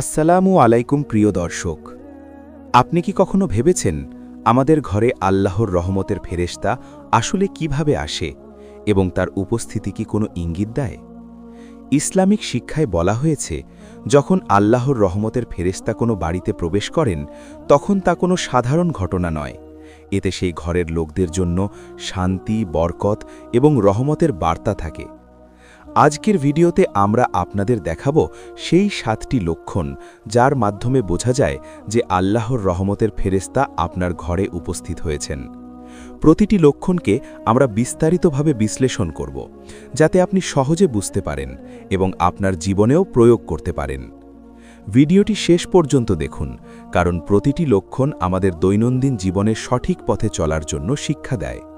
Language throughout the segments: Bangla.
আসসালামু আলাইকুম প্রিয় দর্শক। আপনি কি কখনো ভেবেছেন আমাদের ঘরে আল্লাহর রহমতের ফেরেশতা আসলে কীভাবে আসে এবং তার উপস্থিতি কি কোনো ইঙ্গিত দেয়? ইসলামিক শিক্ষায় বলা হয়েছে, যখন আল্লাহর রহমতের ফেরেশতা কোনো বাড়িতে প্রবেশ করেন, তখন তা কোনো সাধারণ ঘটনা নয়। এতে সেই ঘরের লোকদের জন্য শান্তি, বরকত এবং রহমতের বার্তা থাকে। আজকের ভিডিওতে আমরা আপনাদের দেখাব সেই সাতটি লক্ষণ যার মাধ্যমে বোঝা যায় যে আল্লাহর রহমতের ফেরেস্তা আপনার ঘরে উপস্থিত হয়েছেন। প্রতিটি লক্ষণকে আমরা বিস্তারিতভাবে বিশ্লেষণ করব, যাতে আপনি সহজে বুঝতে পারেন এবং আপনার জীবনেও প্রয়োগ করতে পারেন। ভিডিওটি শেষ পর্যন্ত দেখুন, কারণ প্রতিটি লক্ষণ আমাদের দৈনন্দিন জীবনে সঠিক পথে চলার জন্য শিক্ষা দেয়।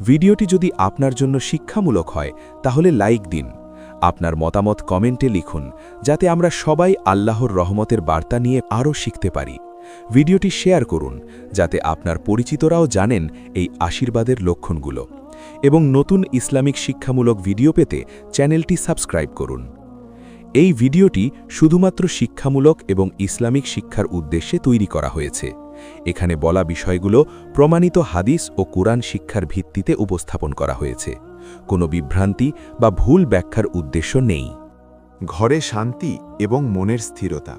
ভিডিওটি যদি আপনার জন্য শিক্ষামূলক হয়, তাহলে লাইক দিন। আপনার মতামত কমেন্টে লিখুন, যাতে আমরা সবাই আল্লাহর রহমতের বার্তা নিয়ে আরও শিখতে পারি। ভিডিওটি শেয়ার করুন, যাতে আপনার পরিচিতরাও জানেন এই আশীর্বাদের লক্ষণগুলো। এবং নতুন ইসলামিক শিক্ষামূলক ভিডিও পেতে চ্যানেলটি সাবস্ক্রাইব করুন। এই ভিডিওটি শুধুমাত্র শিক্ষামূলক এবং ইসলামিক শিক্ষার উদ্দেশ্যে তৈরি করা হয়েছে। এখানে বলা বিষয়গুলো প্রমাণিত হাদিস ও কোরআন শিক্ষার ভিত্তিতে উপস্থাপন করা হয়েছে। কোনো বিভ্রান্তি বা ভুল ব্যাখ্যার উদ্দেশ্য নেই। ঘরে শান্তি এবং মনের স্থিরতা।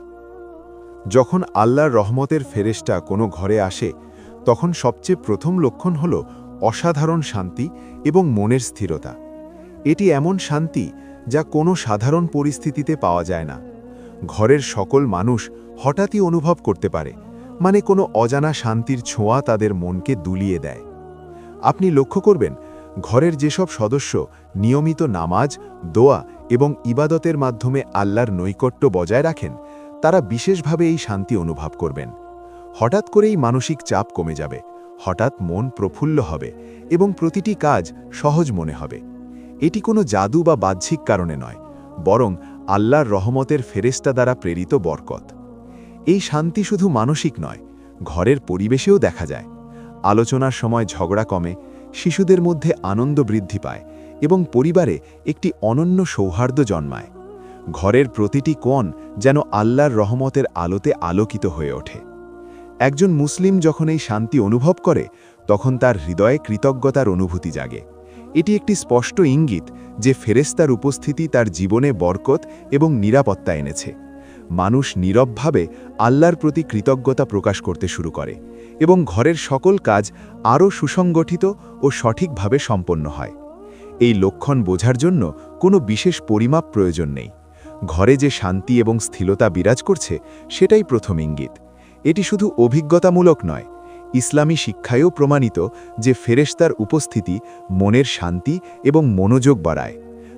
যখন আল্লাহর রহমতের ফেরেশতা কোনো ঘরে আসে, তখন সবচেয়ে প্রথম লক্ষণ হল অসাধারণ শান্তি এবং মনের স্থিরতা। এটি এমন শান্তি যা কোনো সাধারণ পরিস্থিতিতে পাওয়া যায় না। ঘরের সকল মানুষ হঠাৎই অনুভব করতে পারে মানে কোনো অজানা শান্তির ছোঁয়া তাদের মনকে দুলিয়ে দেয়। আপনি লক্ষ্য করবেন, ঘরের যেসব সদস্য নিয়মিত নামাজ, দোয়া এবং ইবাদতের মাধ্যমে আল্লাহর নৈকট্য বজায় রাখেন, তারা বিশেষভাবে এই শান্তি অনুভব করবেন। হঠাৎ করেই মানসিক চাপ কমে যাবে, হঠাৎ মন প্রফুল্ল হবে এবং প্রতিটি কাজ সহজ মনে হবে। এটি কোনো জাদু বা বাহ্যিক কারণে নয়, বরং আল্লাহর রহমতের ফেরেস্তা দ্বারা প্রেরিত বরকত। এই শান্তি শুধু মানসিক নয়, ঘরের পরিবেশেও দেখা যায়। আলোচনার সময় ঝগড়া কমে, শিশুদের মধ্যে আনন্দ বৃদ্ধি পায় এবং পরিবারে একটি অনন্য সৌহার্দ্য জন্মায়। ঘরের প্রতিটি কোণ যেন আল্লাহর রহমতের আলোতে আলোকিত হয়ে ওঠে। একজন মুসলিম যখন এই শান্তি অনুভব করে, তখন তার হৃদয়ে কৃতজ্ঞতার অনুভূতি জাগে। এটি একটি স্পষ্ট ইঙ্গিত যে ফেরেস্তার উপস্থিতি তার জীবনে বরকত এবং নিরাপত্তা এনেছে। মানুষ নীরবভাবে আল্লাহর প্রতি কৃতজ্ঞতা প্রকাশ করতে শুরু করে এবং ঘরের সকল কাজ আরও সুসংগঠিত ও সঠিকভাবে সম্পন্ন হয়। এই লক্ষণ বোঝার জন্য কোনো বিশেষ পরিমাপ প্রয়োজন নেই। ঘরে যে শান্তি এবং স্থিরতা বিরাজ করছে, সেটাই প্রথম ইঙ্গিত। এটি শুধু অভিজ্ঞতামূলক নয়, ইসলামী শিক্ষায়ও প্রমাণিত যে ফেরেশতার উপস্থিতি মনের শান্তি এবং মনোযোগ বাড়ায়।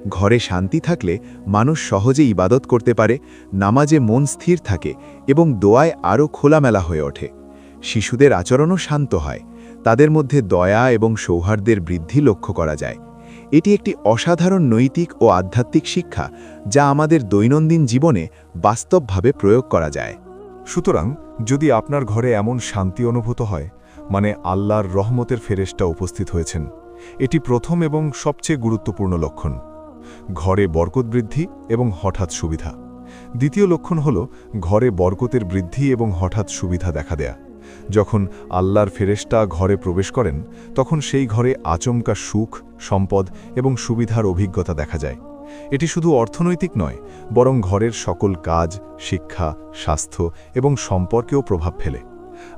ঘরে শান্তি থাকলে মানুষ সহজে ইবাদত করতে পারে, নামাজে মন স্থির থাকে এবং দোয়ায় আরও খোলামেলা হয়ে ওঠে। শিশুদের আচরণও শান্ত হয়, তাদের মধ্যে দয়া এবং সৌহার্দ্যের বৃদ্ধি লক্ষ্য করা যায়। এটি একটি অসাধারণ নৈতিক ও আধ্যাত্মিক শিক্ষা যা আমাদের দৈনন্দিন জীবনে বাস্তবভাবে প্রয়োগ করা যায়। সুতরাং, যদি আপনার ঘরে এমন শান্তি অনুভূত হয় মানে আল্লাহর রহমতের ফেরেশটা উপস্থিত হয়েছেন, এটি প্রথম এবং সবচেয়ে গুরুত্বপূর্ণ লক্ষণ। ঘরে বরকত বৃদ্ধি এবং হঠাৎ সুবিধা। দ্বিতীয় লক্ষণ হল ঘরে বরকতের বৃদ্ধি এবং হঠাৎ সুবিধা দেখা দেয়া। যখন আল্লাহর ফেরেশটা ঘরে প্রবেশ করেন, তখন সেই ঘরে আচমকা সুখ, সম্পদ এবং সুবিধার অভিজ্ঞতা দেখা যায়। এটি শুধু অর্থনৈতিক নয়, বরং ঘরের সকল কাজ, শিক্ষা, স্বাস্থ্য এবং সম্পর্কেও প্রভাব ফেলে।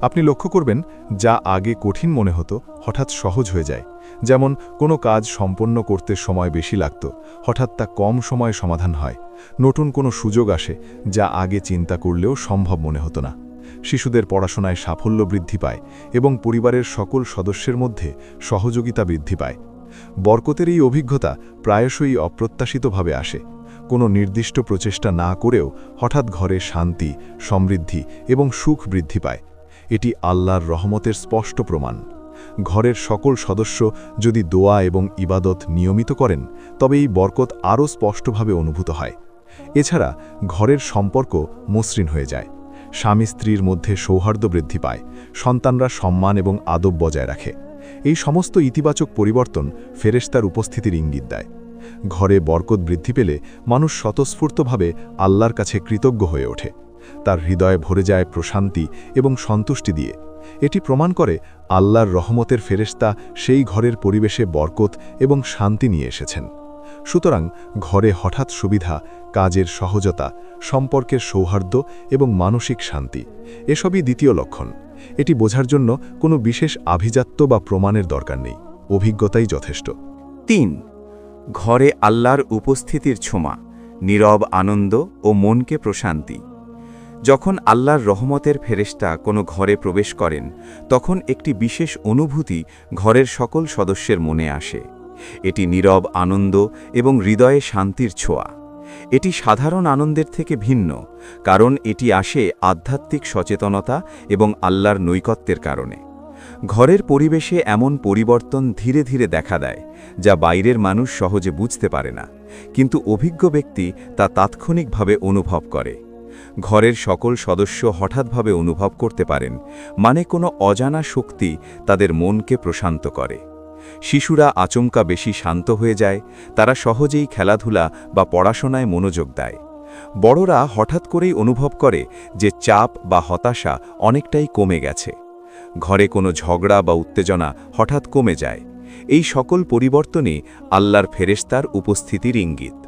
আপনি লক্ষ্য করবেন, যা আগে কঠিন মনে হতো, হঠাৎ সহজ হয়ে যায়। যেমন কোনো কাজ সম্পন্ন করতে সময় বেশি লাগত, হঠাৎ তা কম সময়ে সমাধান হয়। নতুন কোনো সুযোগ আসে, যা আগে চিন্তা করলেও সম্ভব মনে হতো না। শিশুদের পড়াশোনায় সাফল্য বৃদ্ধি পায় এবং পরিবারের সকল সদস্যের মধ্যে সহযোগিতা বৃদ্ধি পায়। বরকতের এই অভিজ্ঞতা প্রায়শই অপ্রত্যাশিতভাবে আসে। কোনো নির্দিষ্ট প্রচেষ্টা না করেও হঠাৎ ঘরে শান্তি, সমৃদ্ধি এবং সুখ বৃদ্ধি পায়। এটি আল্লাহর রহমতের স্পষ্ট প্রমাণ। ঘরের সকল সদস্য যদি দোয়া এবং ইবাদত নিয়মিত করেন, তবে এই বরকত আরও স্পষ্টভাবে অনুভূত হয়। এছাড়া ঘরের সম্পর্ক মসৃণ হয়ে যায়। স্বামী স্ত্রীর মধ্যে সৌহার্দ্য বৃদ্ধি পায়, সন্তানরা সম্মান এবং আদব বজায় রাখে। এই সমস্ত ইতিবাচক পরিবর্তন ফেরেশতার উপস্থিতির ইঙ্গিত দেয়। ঘরে বরকত বৃদ্ধি পেলে মানুষ স্বতঃস্ফূর্তভাবে আল্লাহর কাছে কৃতজ্ঞ হয়ে ওঠে। তার হৃদয়ে ভরে যায় প্রশান্তি এবং সন্তুষ্টি দিয়ে। এটি প্রমাণ করে আল্লাহর রহমতের ফেরেশতা সেই ঘরের পরিবেশে বরকত এবং শান্তি নিয়ে এসেছেন। সুতরাং ঘরে হঠাৎ সুবিধা, কাজের সহজতা, সম্পর্কের সৌহার্দ্য এবং মানসিক শান্তি, এসবই দ্বিতীয় লক্ষণ। এটি বোঝার জন্য কোনো বিশেষ আভিজাত্য বা প্রমাণের দরকার নেই। অভিজ্ঞতাই যথেষ্ট। তিন, ঘরে আল্লাহর উপস্থিতির ছোঁয়া, নীরব আনন্দ ও মনকে প্রশান্তি। যখন আল্লাহর রহমতের ফেরেশতা কোনো ঘরে প্রবেশ করেন, তখন একটি বিশেষ অনুভূতি ঘরের সকল সদস্যের মনে আসে। এটি নীরব আনন্দ এবং হৃদয়ে শান্তির ছোঁয়া। এটি সাধারণ আনন্দের থেকে ভিন্ন, কারণ এটি আসে আধ্যাত্মিক সচেতনতা এবং আল্লাহর নৈকত্যের কারণে। ঘরের পরিবেশে এমন পরিবর্তন ধীরে ধীরে দেখা দেয়, যা বাইরের মানুষ সহজে বুঝতে পারে না, কিন্তু অভিজ্ঞ ব্যক্তি তা তাৎক্ষণিকভাবে অনুভব করে। ঘরের সকল সদস্য হঠাৎভাবে অনুভব করতে পারেন মানে কোনো অজানা শক্তি তাদের মনকে প্রশান্ত করে। শিশুরা আচমকা বেশি শান্ত হয়ে যায়, তারা সহজেই খেলাধুলা বা পড়াশোনায় মনোযোগ দেয়। বড়রা হঠাৎ করেই অনুভব করে যে চাপ বা হতাশা অনেকটাই কমে গেছে। ঘরে কোনো ঝগড়া বা উত্তেজনা হঠাৎ কমে যায়। এই সকল পরিবর্তনই আল্লাহর ফেরেস্তার উপস্থিতির ইঙ্গিত।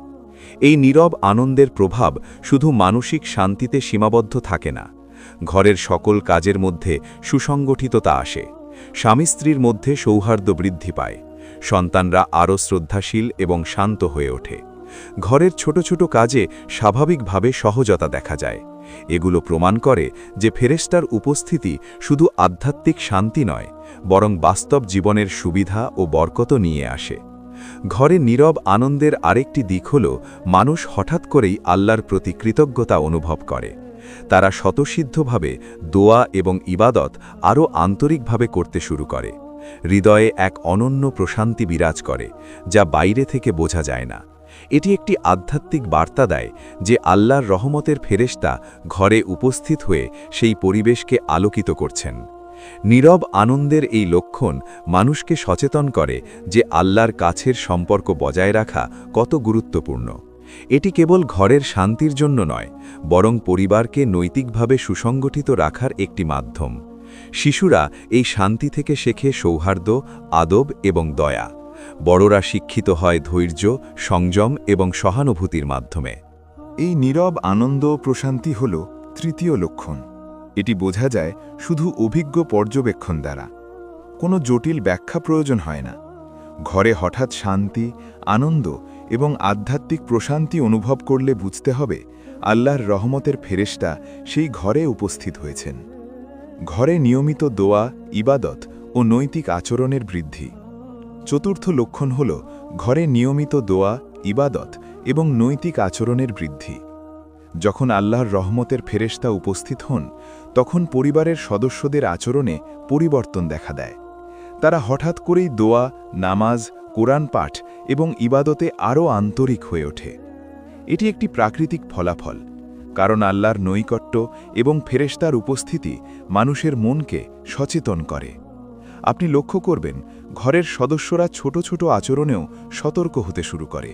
এই নীরব আনন্দের প্রভাব শুধু মানসিক শান্তিতে সীমাবদ্ধ থাকে না। ঘরের সকল কাজের মধ্যে সুসংগঠিততা আসে। স্বামী স্ত্রীর মধ্যে সৌহার্দ্য বৃদ্ধি পায়। সন্তানরা আরও শ্রদ্ধাশীল এবং শান্ত হয়ে ওঠে। ঘরের ছোট ছোট কাজে স্বাভাবিকভাবে সহজতা দেখা যায়। এগুলো প্রমাণ করে যে ফেরেস্টার উপস্থিতি শুধু আধ্যাত্মিক শান্তি নয়, বরং বাস্তব জীবনের সুবিধা ও বরকত নিয়ে আসে। ঘরে নীরব আনন্দের আরেকটি দিক হল, মানুষ হঠাৎ করেই আল্লাহর প্রতি কৃতজ্ঞতা অনুভব করে। তারা স্বতঃসিদ্ধভাবে দোয়া এবং ইবাদত আরও আন্তরিকভাবে করতে শুরু করে। হৃদয়ে এক অনন্য প্রশান্তি বিরাজ করে, যা বাইরে থেকে বোঝা যায় না। এটি একটি আধ্যাত্মিক বার্তা দেয় যে আল্লাহর রহমতের ফেরেশতা ঘরে উপস্থিত হয়ে সেই পরিবেশকে আলোকিত করছেন। নীরব আনন্দের এই লক্ষণ মানুষকে সচেতন করে যে আল্লাহর কাছের সম্পর্ক বজায় রাখা কত গুরুত্বপূর্ণ। এটি কেবল ঘরের শান্তির জন্য নয়, বরং পরিবারকে নৈতিকভাবে সুসংগঠিত রাখার একটি মাধ্যম। শিশুরা এই শান্তি থেকে শেখে সৌহার্দ্য, আদব এবং দয়া। বড়রা শিক্ষিত হয় ধৈর্য, সংযম এবং সহানুভূতির মাধ্যমে। এই নীরব আনন্দ প্রশান্তি হল তৃতীয় লক্ষণ। এটি বোঝা যায় শুধু অভিজ্ঞ পর্যবেক্ষণ দ্বারা। কোনো জটিল ব্যাখ্যা প্রয়োজন হয় না। ঘরে হঠাৎ শান্তি, আনন্দ এবং আধ্যাত্মিক প্রশান্তি অনুভব করলে বুঝতে হবে আল্লাহর রহমতের ফেরেশতা সেই ঘরে উপস্থিত হয়েছেন। ঘরে নিয়মিত দোয়া, ইবাদত ও নৈতিক আচরণের বৃদ্ধি। চতুর্থ লক্ষণ হল ঘরে নিয়মিত দোয়া, ইবাদত এবং নৈতিক আচরণের বৃদ্ধি। যখন আল্লাহর রহমতের ফেরেশতা উপস্থিত হন, তখন পরিবারের সদস্যদের আচরণে পরিবর্তন দেখা দেয়। তারা হঠাৎ করেই দোয়া, নামাজ, কোরআন পাঠ এবং ইবাদতে আরও আন্তরিক হয়ে ওঠে। এটি একটি প্রাকৃতিক ফলাফল, কারণ আল্লাহর নৈকট্য এবং ফেরেশতার উপস্থিতি মানুষের মনকে সচেতন করে। আপনি লক্ষ্য করবেন, ঘরের সদস্যরা ছোট ছোট আচরণেও সতর্ক হতে শুরু করে।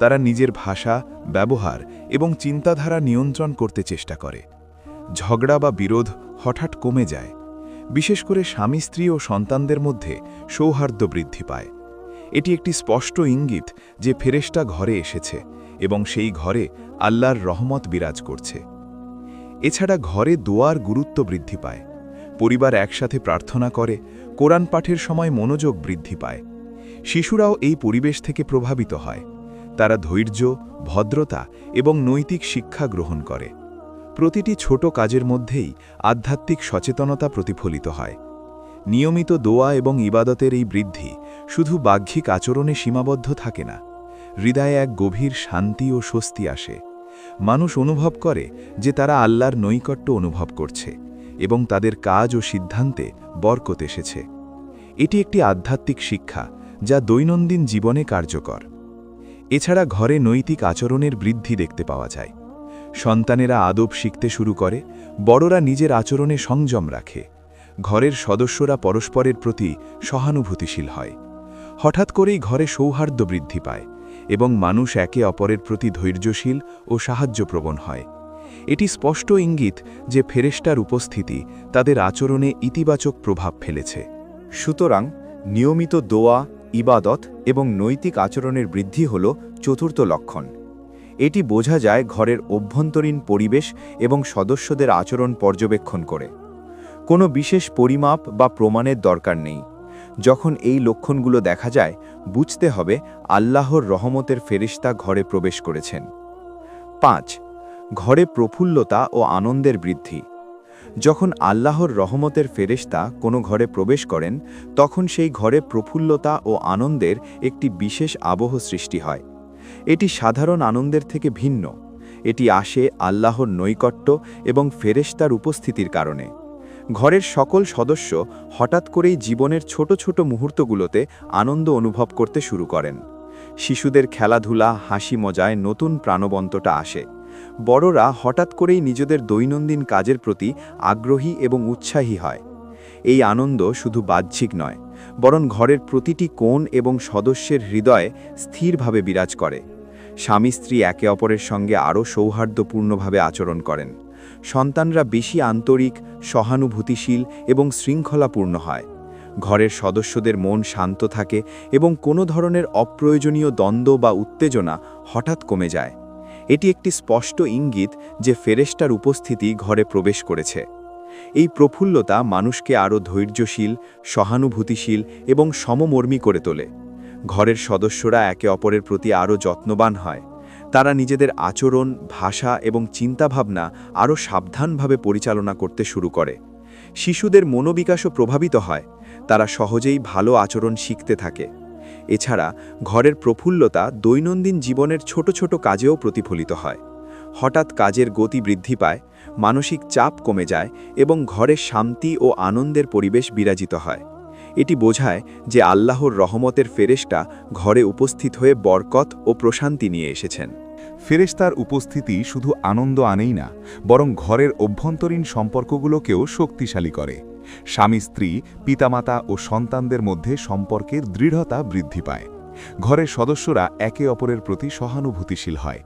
তারা নিজের ভাষা, ব্যবহার এবং চিন্তাধারা নিয়ন্ত্রণ করতে চেষ্টা করে। ঝগড়া বা বিরোধ হঠাৎ কমে যায়, বিশেষ করে স্বামী, স্ত্রী ও সন্তানদের মধ্যে সৌহার্দ্য বৃদ্ধি পায়। এটি একটি স্পষ্ট ইঙ্গিত যে ফেরেশতা ঘরে এসেছে এবং সেই ঘরে আল্লাহর রহমত বিরাজ করছে। এছাড়া ঘরে দোয়ার গুরুত্ব বৃদ্ধি পায়, পরিবার একসাথে প্রার্থনা করে, কোরআন পাঠের সময় মনোযোগ বৃদ্ধি পায়। শিশুরাও এই পরিবেশ থেকে প্রভাবিত হয়। তারা ধৈর্য, ভদ্রতা এবং নৈতিক শিক্ষা গ্রহণ করে। প্রতিটি ছোট কাজের মধ্যেই আধ্যাত্মিক সচেতনতা প্রতিফলিত হয়। নিয়মিত দোয়া এবং ইবাদতের এই বৃদ্ধি শুধু বাহ্যিক আচরণে সীমাবদ্ধ থাকে না, হৃদয়ে এক গভীর শান্তি ও স্বস্তি আসে। মানুষ অনুভব করে যে তারা আল্লাহর নৈকট্য অনুভব করছে এবং তাদের কাজ ও সিদ্ধান্তে বরকত এসেছে। এটি একটি আধ্যাত্মিক শিক্ষা যা দৈনন্দিন জীবনে কার্যকর। এছাড়া ঘরে নৈতিক আচরণের বৃদ্ধি দেখতে পাওয়া যায়। সন্তানেরা আদব শিখতে শুরু করে, বড়রা নিজের আচরণে সংযম রাখে। ঘরের সদস্যরা পরস্পরের প্রতি সহানুভূতিশীল হয়। হঠাৎ করেই ঘরে সৌহার্দ্য বৃদ্ধি পায় এবং মানুষ একে অপরের প্রতি ধৈর্যশীল ও সাহায্যপ্রবণ হয়। এটি স্পষ্ট ইঙ্গিত যে ফেরেস্টার উপস্থিতি তাদের আচরণে ইতিবাচক প্রভাব ফেলেছে। সুতরাং নিয়মিত দোয়া ইবাদত এবং নৈতিক আচরণের বৃদ্ধি হল চতুর্থ লক্ষণ। এটি বোঝা যায় ঘরের অভ্যন্তরীণ পরিবেশ এবং সদস্যদের আচরণ পর্যবেক্ষণ করে। কোনো বিশেষ পরিমাপ বা প্রমাণের দরকার নেই। যখন এই লক্ষণগুলো দেখা যায়, বুঝতে হবে আল্লাহর রহমতের ফেরিস্তা ঘরে প্রবেশ করেছেন। পাঁচ, ঘরে প্রফুল্লতা ও আনন্দের বৃদ্ধি। যখন আল্লাহর রহমতের ফেরেশতা কোনো ঘরে প্রবেশ করেন, তখন সেই ঘরে প্রফুল্লতা ও আনন্দের একটি বিশেষ আবহ সৃষ্টি হয়। এটি সাধারণ আনন্দের থেকে ভিন্ন। এটি আসে আল্লাহর নৈকট্য এবং ফেরেশতার উপস্থিতির কারণে। ঘরের সকল সদস্য হঠাৎ করেই জীবনের ছোট ছোট মুহূর্তগুলোতে আনন্দ অনুভব করতে শুরু করেন। শিশুদের খেলাধুলা হাসি মজায় নতুন প্রাণবন্তটা আসে। বড়রা হঠাৎ করেই নিজেদের দৈনন্দিন কাজের প্রতি আগ্রহী এবং উৎসাহী হয়। এই আনন্দ শুধু বাহ্যিক নয়, বরং ঘরের প্রতিটি কোণ এবং সদস্যের হৃদয়ে স্থিরভাবে বিরাজ করে। স্বামী স্ত্রী একে অপরের সঙ্গে আরও সৌহার্দ্যপূর্ণভাবে আচরণ করেন। সন্তানরা বেশি আন্তরিক, সহানুভূতিশীল এবং শৃঙ্খলাপূর্ণ হয়। ঘরের সদস্যদের মন শান্ত থাকে এবং কোনো ধরনের অপ্রয়োজনীয় দ্বন্দ্ব বা উত্তেজনা হঠাৎ কমে যায়। এটি একটি স্পষ্ট ইঙ্গিত যে ফেরেস্টার উপস্থিতি ঘরে প্রবেশ করেছে। এই প্রফুল্লতা মানুষকে আরও ধৈর্যশীল, সহানুভূতিশীল এবং সমমর্মী করে তোলে। ঘরের সদস্যরা একে অপরের প্রতি আরও যত্নবান হয়। তারা নিজেদের আচরণ, ভাষা এবং চিন্তাভাবনা আরও সাবধানভাবে পরিচালনা করতে শুরু করে। শিশুদের মনোবিকাশও প্রভাবিত হয়। তারা সহজেই ভালো আচরণ শিখতে থাকে। এছাড়া ঘরের প্রফুল্লতা দৈনন্দিন জীবনের ছোট ছোট কাজেও প্রতিফলিত হয়। হঠাৎ কাজের গতি বৃদ্ধি পায়, মানসিক চাপ কমে যায় এবং ঘরে শান্তি ও আনন্দের পরিবেশ বিরাজিত হয়। এটি বোঝায় যে আল্লাহর রহমতের ফেরেশটা ঘরে উপস্থিত হয়ে বরকত ও প্রশান্তি নিয়ে এসেছেন। ফেরেশতার উপস্থিতি শুধু আনন্দ আনেই না, বরং ঘরের অভ্যন্তরীণ সম্পর্কগুলোকেও শক্তিশালী করে। স্বামী, স্ত্রী, পিতামাতা ও সন্তানদের মধ্যে সম্পর্কের দৃঢ়তা বৃদ্ধি পায়। ঘরের সদস্যরা একে অপরের প্রতি সহানুভূতিশীল হয়।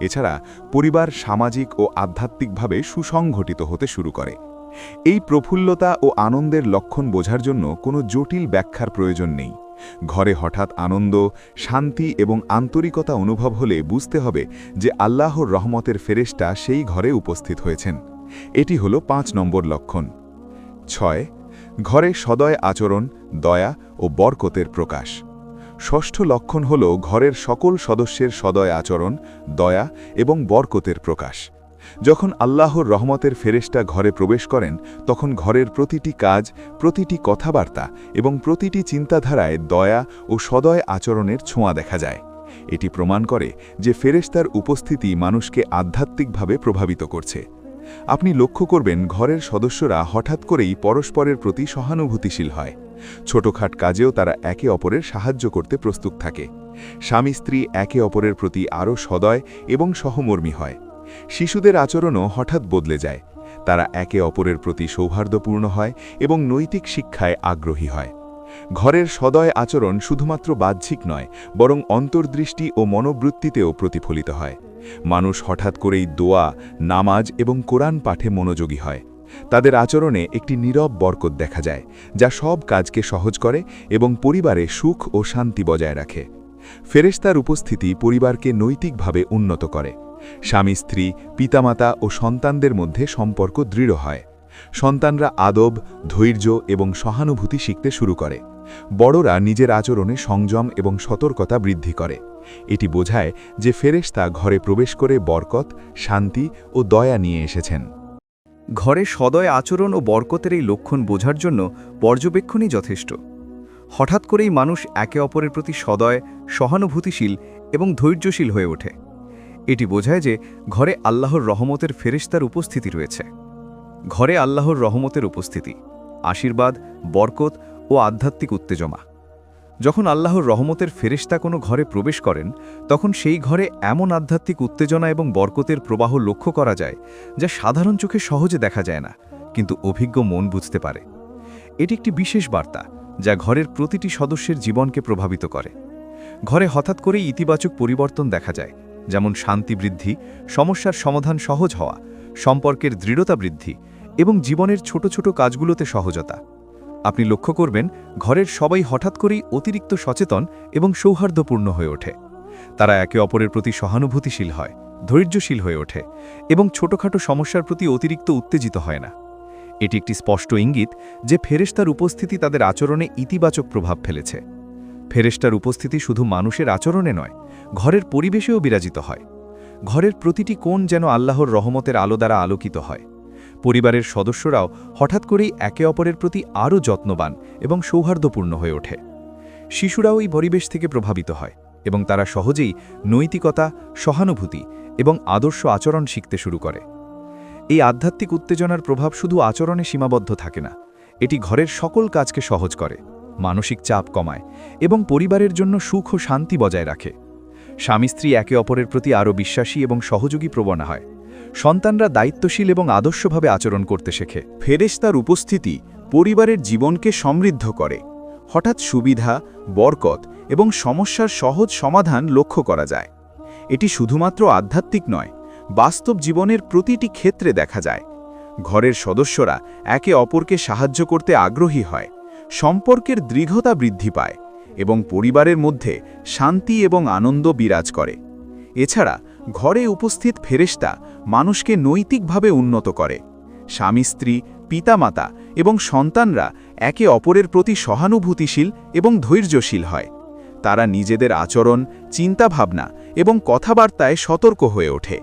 এছাড়া পরিবার সামাজিক ও আধ্যাত্মিকভাবে সুসংঘটিত হতে শুরু করে। এই প্রফুল্লতা ও আনন্দের লক্ষণ বোঝার জন্য কোনো জটিল ব্যাখ্যার প্রয়োজন নেই। ঘরে হঠাৎ আনন্দ, শান্তি এবং আন্তরিকতা অনুভব হলে বুঝতে হবে যে আল্লাহর রহমতের ফেরেশটা সেই ঘরে উপস্থিত হয়েছেন। এটি হল পাঁচ নম্বর লক্ষণ। ছয়, ঘরে সদয় আচরণ, দয়া ও বরকতের প্রকাশ। ষষ্ঠ লক্ষণ হল ঘরের সকল সদস্যের সদয় আচরণ, দয়া এবং বরকতের প্রকাশ। যখন আল্লাহর রহমতের ফেরেশটা ঘরে প্রবেশ করেন, তখন ঘরের প্রতিটি কাজ, প্রতিটি কথাবার্তা এবং প্রতিটি চিন্তাধারায় দয়া ও সদয় আচরণের ছোঁয়া দেখা যায়। এটি প্রমাণ করে যে ফেরেশতার উপস্থিতি মানুষকে আধ্যাত্মিকভাবে প্রভাবিত করছে। আপনি লক্ষ্য করবেন ঘরের সদস্যরা হঠাৎ করেই পরস্পরের প্রতি সহানুভূতিশীল হয়। ছোটখাট কাজেও তারা একে অপরের সাহায্য করতে প্রস্তুত থাকে। স্বামী স্ত্রী একে অপরের প্রতি আরও সদয় এবং সহমর্মী হয়। শিশুদের আচরণও হঠাৎ বদলে যায়। তারা একে অপরের প্রতি সৌহার্দ্যপূর্ণ হয় এবং নৈতিক শিক্ষায় আগ্রহী হয়। ঘরের সদয় আচরণ শুধুমাত্র বাহ্যিক নয়, বরং অন্তর্দৃষ্টি ও মনোবৃত্তিতেও প্রতিফলিত হয়। মানুষ হঠাৎ করেই দোয়া, নামাজ এবং কোরআন পাঠে মনোযোগী হয়। তাদের আচরণে একটি নীরব বরকত দেখা যায়, যা সব কাজকে সহজ করে এবং পরিবারে সুখ ও শান্তি বজায় রাখে। ফেরেশতার উপস্থিতি পরিবারকে নৈতিকভাবে উন্নত করে। স্বামী, স্ত্রী, পিতামাতা ও সন্তানদের মধ্যে সম্পর্ক দৃঢ় হয়। সন্তানরা আদব, ধৈর্য এবং সহানুভূতি শিখতে শুরু করে। বড়রা নিজের আচরণে সংযম এবং সতর্কতা বৃদ্ধি করে। এটি বোঝায় যে ফেরেশতা ঘরে প্রবেশ করে বরকত, শান্তি ও দয়া নিয়ে এসেছেন। ঘরে সদয় আচরণ ও বরকতের এই লক্ষণ বোঝার জন্য পর্যবেক্ষণই যথেষ্ট। হঠাৎ করেই মানুষ একে অপরের প্রতি সদয়, সহানুভূতিশীল এবং ধৈর্যশীল হয়ে ওঠে। এটি বোঝায় যে ঘরে আল্লাহর রহমতের ফেরেশতার উপস্থিতি রয়েছে। ঘরে আল্লাহর রহমতের উপস্থিতি। আশীর্বাদ, বরকত ও আধ্যাত্মিক উত্তেজমা। যখন আল্লাহর রহমতের ফেরেশতা কোনো ঘরে প্রবেশ করেন, তখন সেই ঘরে এমন আধ্যাত্মিক উত্তেজনা এবং বরকতের প্রবাহ লক্ষ্য করা যায়, যা সাধারণ চোখে সহজে দেখা যায় না, কিন্তু অভিজ্ঞ মন বুঝতে পারে। এটি একটি বিশেষ বার্তা, যা ঘরের প্রতিটি সদস্যের জীবনকে প্রভাবিত করে। ঘরে হঠাৎ করেই ইতিবাচক পরিবর্তন দেখা যায়, যেমন শান্তি বৃদ্ধি, সমস্যার সমাধান সহজ হওয়া, সম্পর্কের দৃঢ়তা বৃদ্ধি এবং জীবনের ছোট ছোট কাজগুলোতে সহজতা। আপনি লক্ষ্য করবেন, ঘরের সবাই হঠাৎ করেই অতিরিক্ত সচেতন এবং সৌহার্দ্যপূর্ণ হয়ে ওঠে। তারা একে অপরের প্রতি সহানুভূতিশীল হয়, ধৈর্যশীল হয়ে ওঠে এবং ছোটখাটো সমস্যার প্রতি অতিরিক্ত উত্তেজিত হয় না। এটি একটি স্পষ্ট ইঙ্গিত যে ফেরেশতার উপস্থিতি তাদের আচরণে ইতিবাচক প্রভাব ফেলেছে। ফেরেশতার উপস্থিতি শুধু মানুষের আচরণে নয়, ঘরের পরিবেশেও বিরাজিত হয়। ঘরের প্রতিটি কোণ যেন আল্লাহর রহমতের আলো দ্বারা আলোকিত হয়। পরিবারের সদস্যরাও হঠাৎ করেই একে অপরের প্রতি আরও যত্নবান এবং সৌহার্দ্যপূর্ণ হয়ে ওঠে। শিশুরাও এই পরিবেশ থেকে প্রভাবিত হয় এবং তারা সহজেই নৈতিকতা, সহানুভূতি এবং আদর্শ আচরণ শিখতে শুরু করে। এই আধ্যাত্মিক উত্তেজনার প্রভাব শুধু আচরণে সীমাবদ্ধ থাকে না, এটি ঘরের সকল কাজকে সহজ করে, মানসিক চাপ কমায় এবং পরিবারের জন্য সুখ ও শান্তি বজায় রাখে। স্বামী স্ত্রী একে অপরের প্রতি আরও বিশ্বাসী এবং সহযোগী প্রবণ হয়। সন্তানরা দায়িত্বশীল এবং আদর্শভাবে আচরণ করতে শেখে। ফেরেশতার উপস্থিতি পরিবারের জীবনকে সমৃদ্ধ করে। হঠাৎ সুবিধা, বরকত এবং সমস্যার সহজ সমাধান লক্ষ্য করা যায়। এটি শুধুমাত্র আধ্যাত্মিক নয়, বাস্তব জীবনের প্রতিটি ক্ষেত্রে দেখা যায়। ঘরের সদস্যরা একে অপরকে সাহায্য করতে আগ্রহী হয়, সম্পর্কের দৃঢ়তা বৃদ্ধি পায় এবং পরিবারের মধ্যে শান্তি এবং আনন্দ বিরাজ করে। এছাড়া ঘরে উপস্থিত ফেরেশতা মানুষকে নৈতিকভাবে উন্নত করে। স্বামী, স্ত্রী, পিতামাতা এবং সন্তানরা একে অপরের প্রতি সহানুভূতিশীল এবং ধৈর্যশীল হয়। তারা নিজেদের আচরণ, চিন্তাভাবনা এবং কথাবার্তায় সতর্ক হয়ে ওঠে।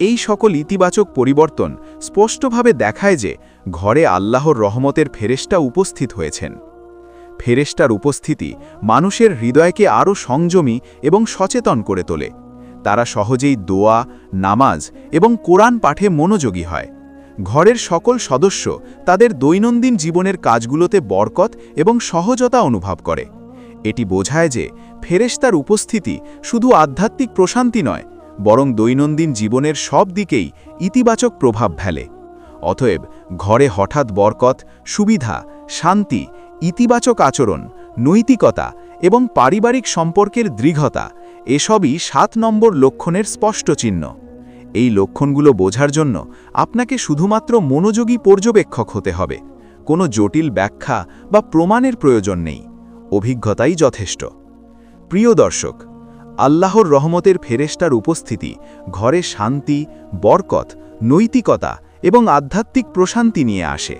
এই সকল ইতিবাচক পরিবর্তন স্পষ্টভাবে দেখায় যে ঘরে আল্লাহর রহমতের ফেরেশতা উপস্থিত হয়েছেন। ফেরেশতার উপস্থিতি মানুষের হৃদয়কে আরও সংযমী এবং সচেতন করে তোলে। তারা সহজেই দোয়া, নামাজ এবং কোরআন পাঠে মনোযোগী হয়। ঘরের সকল সদস্য তাদের দৈনন্দিন জীবনের কাজগুলোতে বরকত এবং সহজতা অনুভব করে। এটি বোঝায় যে ফেরেশতার উপস্থিতি শুধু আধ্যাত্মিক প্রশান্তি নয়, বরং দৈনন্দিন জীবনের সব দিকেই ইতিবাচক প্রভাব ফেলে। অতএব ঘরে হঠাৎ বরকত, সুবিধা, শান্তি, ইতিবাচক আচরণ, নৈতিকতা এবং পারিবারিক সম্পর্কের দৃঢ়তা এসবই সাত নম্বর লক্ষণের স্পষ্ট চিহ্ন। এই লক্ষণগুলো বোঝার জন্য আপনাকে শুধুমাত্র মনোযোগী পর্যবেক্ষক হতে হবে। কোনো জটিল ব্যাখ্যা বা প্রমাণের প্রয়োজন নেই। অভিজ্ঞতাই যথেষ্ট। প্রিয় দর্শক, আল্লাহর রহমতের ফেরেশতার উপস্থিতি, ঘরে শান্তি, বরকত, নৈতিকতা এবং আধ্যাত্মিক প্রশান্তি নিয়ে আসে।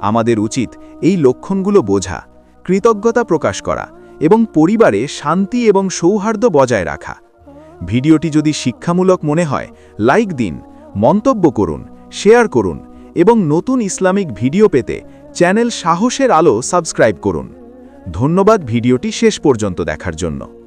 আমাদের উচিত এই লক্ষণগুলো বোঝা, কৃতজ্ঞতা প্রকাশ করা এবং পরিবারে শান্তি এবং সৌহার্দ্য বজায় রাখা। ভিডিওটি যদি শিক্ষামূলক মনে হয়, লাইক দিন, মন্তব্য করুন, শেয়ার করুন এবং নতুন ইসলামিক ভিডিও পেতে চ্যানেল সাহসের আলো সাবস্ক্রাইব করুন। ধন্যবাদ ভিডিওটি শেষ পর্যন্ত দেখার জন্য।